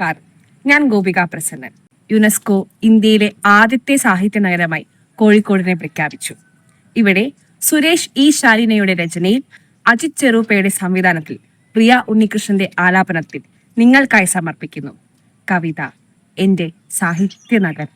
നമസ്കാരം. ഞാൻ ഗോപിക പ്രസന്നൻ. യുനെസ്കോ ഇന്ത്യയിലെ ആദ്യത്തെ സാഹിത്യ നഗരമായി കോഴിക്കോടിനെ പ്രഖ്യാപിച്ചു. ഇവിടെ സുരേഷ് ഇ. ശാലിനയുടെ രചനയിൽ അജിത് ചെറുപ്പയുടെ സംവിധാനത്തിൽ പ്രിയ ഉണ്ണികൃഷ്ണന്റെ ആലാപനത്തിൽ നിങ്ങൾക്കായി സമർപ്പിക്കുന്നു. കവിത എന്റെ സാഹിത്യ നഗരം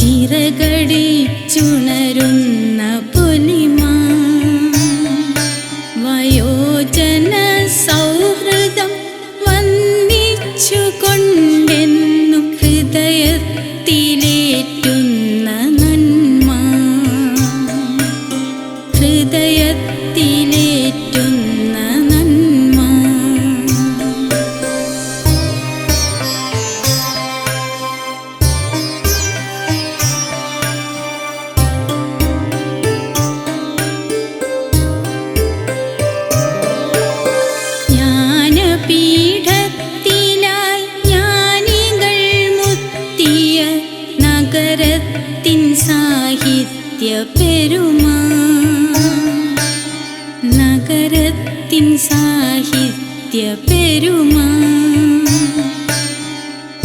ചിറകടിച്ചുണരുന്ന പൊലിമ. വയോജന സൗഹൃദം വന്ദിച്ചുകൊണ്ടെന്നും നഗരത്തിൻ സാഹിത്യ പെരുമാ.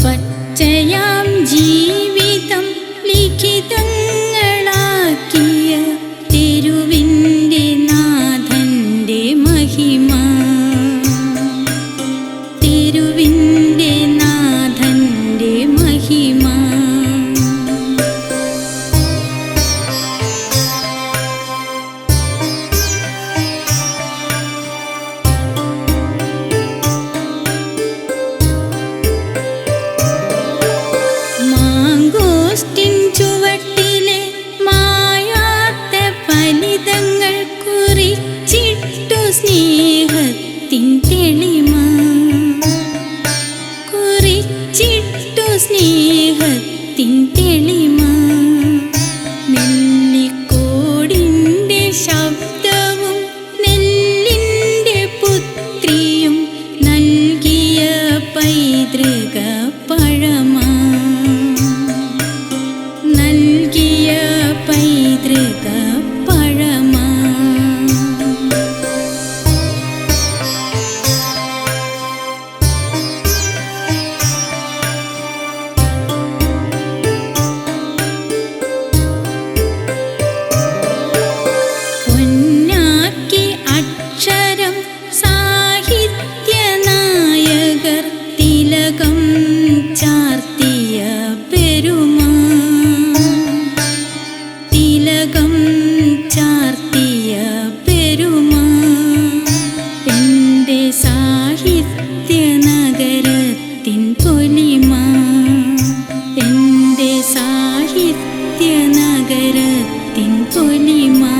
പച്ചയാം ജീവിതം ലിഖിതങ്ങളാക്കിയ സ്നേഹത്തിൻ തെളിമ സാഹിത്യനഗരത്തിൻ പൊലിമാ.